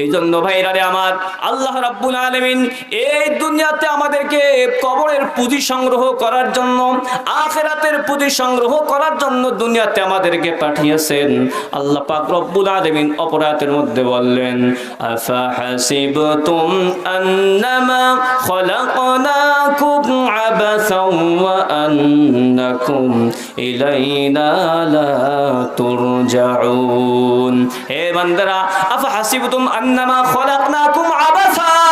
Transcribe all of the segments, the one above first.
এই জন্য ভাইরারে আমার আল্লাহ রাব্বুল আলামিন এই দুনিয়াতে আমাদেরকে কবরের পুঁজি সংগ্রহ করার জন্য, আখেরাতের পুঁজি সংগ্রহ করার জন্য দুনিয়াতে আমাদেরকে পাঠিয়েছেন। আল্লাহ পাক রব্বুল আলামিন অপরাধের মধ্যে বললেন আন্নামা খলাকনাকুম আবাসাও ওয়া আন্নাকুম ইলাইনা লা তুরজাউন। হে বান্দারা, আফা হাসিবতুম আন্নামা খলাকনাকুম আবাসা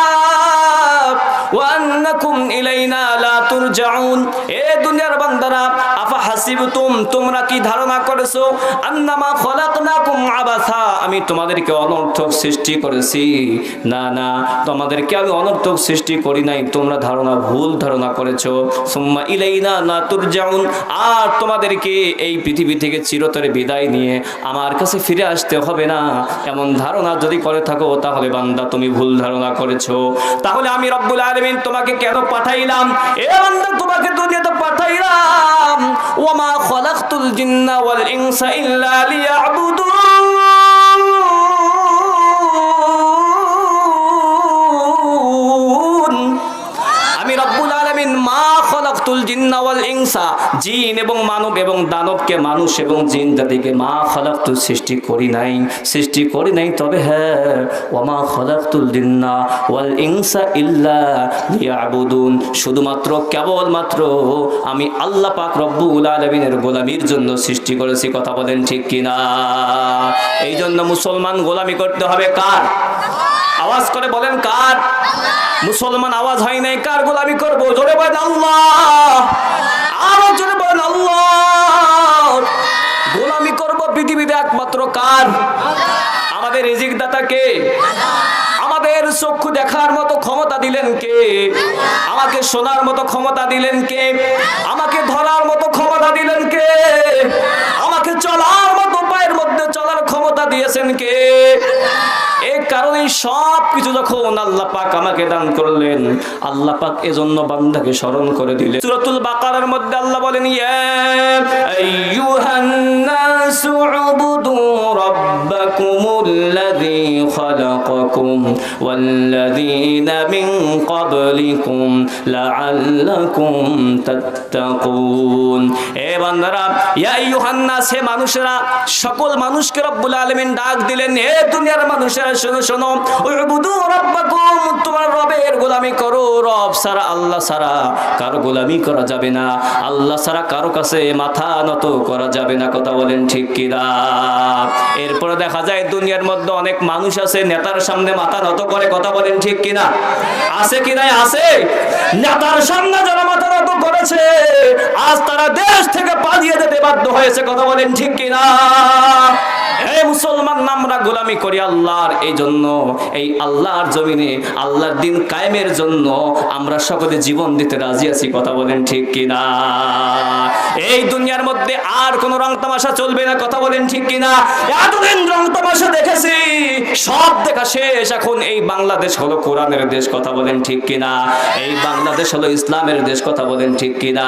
ধারণা করেছ? আমি তোমাদেরকে অনর্থক সৃষ্টি করেছি। না না, তোমাদেরকে আমি অনর্থক সৃষ্টি করি নাই। তোমরা ধারণা, ভুল ধারণা করেছ। সুম্মা ইলাইনা লা তুরজাউন। আর তোমাদেরকে এই পৃথিবী থেকে চিরতরে বিদায় নিয়ে আমার কাছে ফিরে আসতে হবে না। এমন ধারণা যদি করে থাকো, তাহলে বান্দা তুমি ভুল ধারণা করেছ। তাহলে আমি রব্বুল আলামিন তোমাকে কেন পাঠাইলাম? এ বান্দা, তোমাকে দুনিয়াতে পাঠাইলাম। ওমা খালাকতুল জিন্না ওয়াল ইনসা ইল্লা লিয়াবুদুন। খলাকতুল জিন্না ওয়াল ইনসা, জিন এবং মানব এবং দানবকে মানুষ এবং জিন জাতিকে মা খলাকতুল সৃষ্টি করি নাই, সৃষ্টি করি নাই তবে হ্যাঁ ওমা খলাকতুল জিন্না ওয়াল ইনসা ইল্লা লিয়াবুদুন। শুধুমাত্র কেবলমাত্র আমি আল্লাহ পাক রব্বুল আলামিনের গোলামির জন্য সৃষ্টি করেছি, কথা বলেন ঠিক কিনা? এই জন্য মুসলমান গোলামি করতে হবে কার? আওয়াজ করে বলেন কার? মুসলমান আওয়াজ হয় নাই, কার গোলামি করব? জোরে বলেন আল্লাহ। আরও জোরে বলেন আল্লাহ। গোলামি করব পৃথিবীতে একমাত্র কার? আমাদের রিজিক দাতা কে? আমাদের চক্ষু দেখার মতো ক্ষমতা দিলেন কে? আমাকে শোনার মতো ক্ষমতা দিলেন কে? আমাকে ধরার মতো ক্ষমতা দিলেন কে? সব কিছু যখন আল্লাহ পাক আমাকে দান করলেন, আল্লাহ পাক এজন্য বান্দাকে স্মরণ করে দিলেন। সূরাতুল বাকারার মধ্যে আল্লাহ বলেন, ইয়া ক্বাবলিকুম লাআল্লাকুম তাত্তাকুন এ বান্দারা, ইয়া আইয়ুহান নাস হে মানুষেরা, সকল মানুষকে রব্বুল আলামিন ডাক দিলেন হে দুনিয়ার মানুষেরা, শোনো শোনো উবুদু রাব্বাকুম, তোমার রবের গোলামি করো, রব সারা আল্লাহ সারা কারও গোলামি করা যাবে না, আল্লাহ সারা কারও কাছে মাথা নত করা যাবে না। কথা বলেন ঠিক এরপরে দেখা যায় দুনিয়ার মধ্যে অনেক মানুষ আছে, নেতার সামনে মাথা নত করে কথা বলেন ঠিক কিনা? আছে কিনা আছে। নেতার সামনে যারা মাথা নত করেছে, আজ তারা দেশ থেকে পালিয়ে যেতে বাধ্য হয়েছে, কথা বলেন ঠিক কিনা? মুসলমান আমরা গোলামি করি আল্লাহর এই জন্য এই আল্লাহর জমিনে আল্লাহর দিন কায়েমের জন্য আমরা সকলে জীবন দিতে রাজি আছি, কথা বলেন ঠিক কিনা? এই দুনিয়ার মধ্যে আর কোন রং তামাশা চলবে না, কথা বলেন ঠিক কিনা? এতদিন রং তামাশা দেখেছি, সব দেখা শেষ। এখন এই বাংলাদেশ হলো কোরআনের দেশ, কথা বলেন ঠিক কিনা? এই বাংলাদেশ হলো ইসলামের দেশ, কথা বলেন ঠিক কিনা?